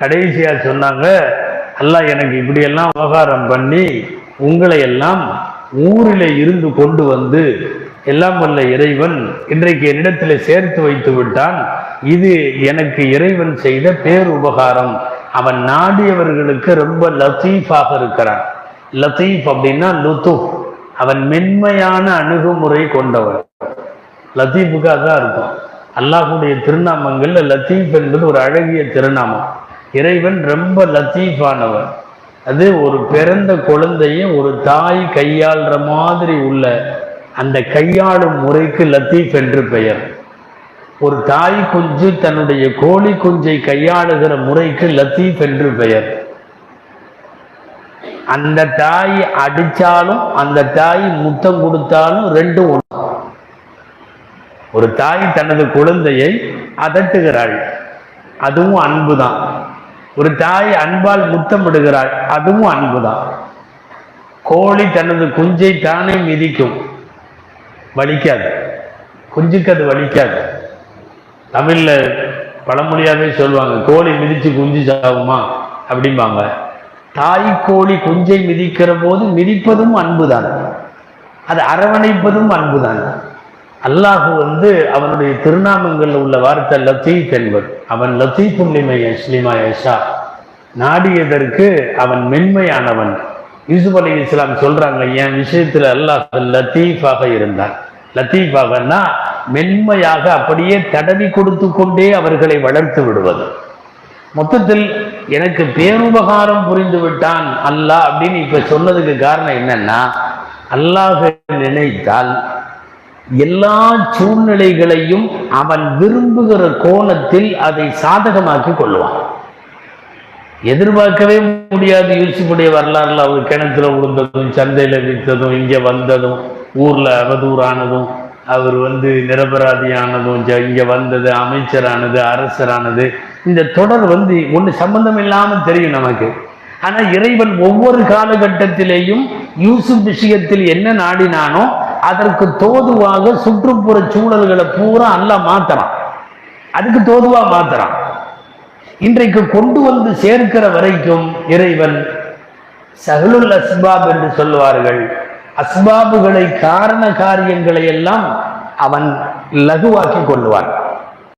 கடைசியாக சொன்னாங்க அல்லாஹ் எனக்கு இப்படியெல்லாம் உபகாரம் பண்ணி உங்களை எல்லாம் ஊரில் இருந்து கொண்டு வந்து எல்லாம் வல்ல இறைவன் இன்றைக்கு என்னிடத்தில் சேர்த்து வைத்து விட்டான். இது எனக்கு இறைவன் செய்த பேர் உபகாரம். அவன் நாடியவர்களுக்கு ரொம்ப லத்தீஃபாக இருக்கிறான். லத்தீஃப் அப்படின்னா லுத்து அவன் மென்மையான அணுகுமுறை கொண்டவன். லத்தீஃபுக்காக தான் இருக்கும். அல்லாஹுடைய திருநாமங்கள்ல லத்தீஃப் என்பது ஒரு அழகிய திருநாமம். இறைவன் ரொம்ப லத்தீஃபானவன். அது ஒரு பிறந்த குழந்தைய ஒரு தாய் கையாளுற மாதிரி உள்ள அந்த கையாளும் முறைக்கு லத்தீஃப் என்று பெயர். ஒரு தாய் குஞ்சு தன்னுடைய கோழி குஞ்சை கையாளுகிற முறைக்கு லத்தீஃப் என்று பெயர். அந்த தாய் அடிச்சாலும் அந்த தாய் முத்தம் கொடுத்தாலும் ரெண்டும் ஒன்று ஒரு தாய் தனது குழந்தையை அதட்டுகிறாள். அதுவும் அன்பு தான் ஒரு தாய் அன்பால் முத்தமிடுகிறாள் அதுவும் அன்புதான். கோழி தனது குஞ்சை தானே மிதிக்கும். வலிக்காது. குஞ்சுக்கு அது வலிக்காது. தமிழில் பழமொழியாகவே சொல்லுவாங்க கோழி மிதித்து குஞ்சு சாகுமா அப்படிம்பாங்க. தாய் கோழி குஞ்சை மிதிக்கிற போது மிதிப்பதும் அன்புதான். அது அரவணைப்பதும் அன்புதான். அல்லாஹு வந்து அவனுடைய திருநாமங்களில் உள்ள வார்த்தை லத்தீப் என்பது அவன் லத்தீப் ஸ்லிமா அஸ்லிமா யஷா நாடியதற்கு அவன் மென்மையானவன். யூசுப் அலி இஸ்லாம் சொல்றாங்க என் விஷயத்துல அல்லாஹ் லத்தீஃபாக இருந்தான். லத்தீஃபாகனா மென்மையாக அப்படியே தடவி கொடுத்து கொண்டே அவர்களை வளர்த்து விடுவது. மொத்தத்தில் எனக்கு பேருபகாரம் புரிந்து விட்டான் அல்லாஹ் அப்படின்னு இப்ப சொன்னதுக்கு காரணம் என்னன்னா அல்லாஹ் நினைத்தால் எல்லா சூழ்நிலைகளையும் அவன் விரும்புகிற கோணத்தில் அதை சாதகமாக்கி கொள்வான். எதிர்பார்க்கவே முடியாது. யூசுஃபுடைய வரலாறுல அவர் கிணத்துல விழுந்ததும் சந்தையில விற்றதும் இங்க வந்ததும் ஊர்ல அவதூறானதும் அவர் வந்து நிரபராதியானதும் இங்க வந்தது அமைச்சரானது அரசரானது. இந்த தொடர் வந்து ஒண்ணு சம்பந்தம் இல்லாம தெரியும் நமக்கு. ஆனா இறைவன் ஒவ்வொரு காலகட்டத்திலேயும் யூசுப் விஷயத்தில் என்ன நாடினானோ அதற்கு தோதுவாக சுற்றுப்புற சூழல்களை பூரா அல்ல மாத்துறான். அதுக்கு தோதுவா மாத்துறான். இன்றைக்கு கொண்டு வந்து சேர்க்கிற வரைக்கும் இறைவன் சஹலுல் அஸ்பாப் என்று சொல்லுவார்கள். அஸ்பாபுகளை காரண காரியங்களை எல்லாம் அவன் லகுவாக்கி கொள்ளுவான்